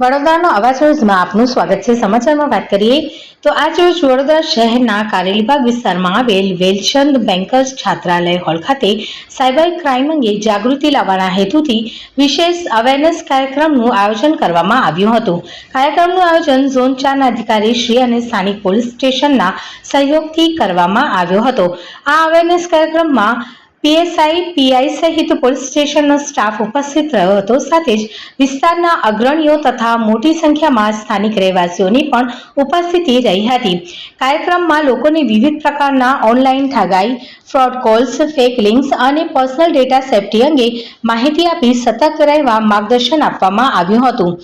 વડોદરાનો અવાજ ન્યૂઝમાં આપનું સ્વાગત છે. સમાચારમાં વાત કરીએ તો આજ રોજ વડોદરા શહેરના કારેલીબાગ વિસ્તારમાં આવેલ વેલચંદ બેન્કર્સ છાત્રાલય હોલ ખાતે સાયબર ક્રાઇમ અંગે જાગૃતિ લાવવાના હેતુથી વિશેષ અવેરનેસ કાર્યક્રમનું આયોજન કરવામાં આવ્યું હતું. કાર્યક્રમનું આયોજન ઝોન ચારના અધિકારી શ્રી અને સ્થાનિક પોલીસ સ્ટેશનના સહયોગથી કરવામાં આવ્યો હતો. આ અવેરનેસ કાર્યક્રમમાં પીએસઆઈ, પીઆઈ સહિત પોલીસ સ્ટેશનનો સ્ટાફ ઉપસ્થિત રહ્યો હતો. સાથે જ વિસ્તારના અગ્રણીઓ તથા મોટી સંખ્યામાં સ્થાનિક રહેવાસીઓની પણ ઉપસ્થિતિ રહી હતી. કાર્યક્રમમાં લોકોને વિવિધ પ્રકારના ઓનલાઈન ઠગાઈ, ફ્રોડ કોલ્સ, ફેક લિંક્સ અને પર્સનલ ડેટા સેફટી અંગે માહિતી આપી સતર્ક રહેવા માર્ગદર્શન આપવામાં આવ્યું હતું.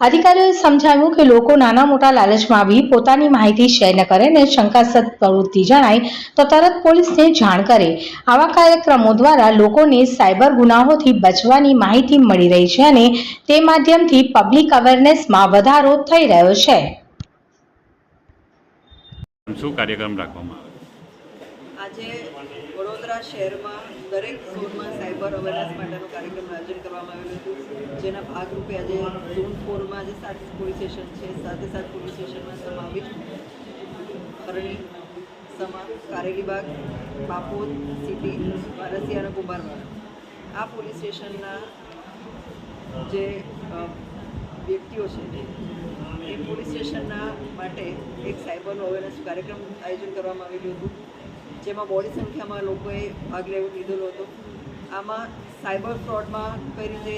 અધિકારીઓએ સમજાવ્યું કે લોકો નાના મોટા લાલચમાં આવી પોતાની માહિતી શેર ન કરે અને શંકાસ્પદ પ્રવૃત્તિ જણાય તો તરત પોલીસને જાણ કરે. આવા કાર્યક્રમો દ્વારા લોકોને સાયબર ગુનાઓથી બચવાની માહિતી મળી રહી છે અને તે માધ્યમથી પબ્લિક અવેરનેસમાં વધારો થઈ રહ્યો છે. શું કાર્યક્રમ રાખવામાં આજે વડોદરા શહેરમાં દરેક ઝોનમાં સાયબર અવેરનેસ માટેનું કાર્યક્રમ આયોજન કરવામાં આવેલું હતું. જેના ભાગરૂપે આજે ઝોન ફોરમાં જે સાત પોલીસ સ્ટેશન છે. સાથે સાત પોલીસ સ્ટેશનમાં સમાવિષ્ટ અરણી સમા કારેલીબાગ બાપોદ, સિટી વારસી અને કુંભારવાડા. આ પોલીસ સ્ટેશનના જે વ્યક્તિઓ છે, એ પોલીસ સ્ટેશનના માટે એક સાયબરનો અવેરનેસ કાર્યક્રમ આયોજન કરવામાં આવેલું હતું. જેમાં બોડી સંખ્યામાં લોકોએ ભાગ લેવો લીધેલો હતો. આમાં સાયબર ફ્રોડમાં કઈ રીતે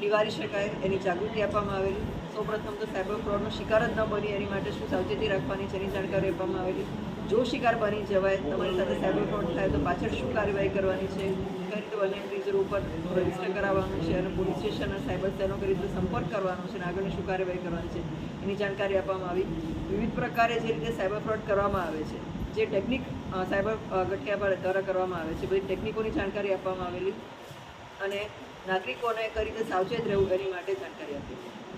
નિવારી શકાય એની જાગૃતિ આપવામાં આવેલી. સૌપ્રથમ તો સાયબર ફ્રોડનો શિકાર જ ન બની એની માટે શું સાવચેતી રાખવાની છે એની જાણકારી આપવામાં આવેલી. જો શિકાર બની જવાય, તમારી સાથે સાયબર ફ્રોડ થાય તો પાછળ શું કાર્યવાહી કરવાની છે? કઈ રીતે વન નાઇન્ટી ઉપર રજિસ્ટર કરાવવાનું છે અને પોલીસ સ્ટેશન અને સાયબર સેલનો કઈ રીતે સંપર્ક કરવાનો છે અને આગળની શું કાર્યવાહી કરવાની છે એની જાણકારી આપવામાં આવી. વિવિધ પ્રકારે જે રીતે સાયબર ફ્રોડ કરવામાં આવે છે, જે ટેકનિક સાયબર ગઠિયા દ્વારા કરવામાં આવે છે, બધી ટેકનિકોની જાણકારી આપવામાં આવેલી. અને નાગરિકોને કઈ રીતે સાવચેત રહેવું એની માટે જાણકારી આપી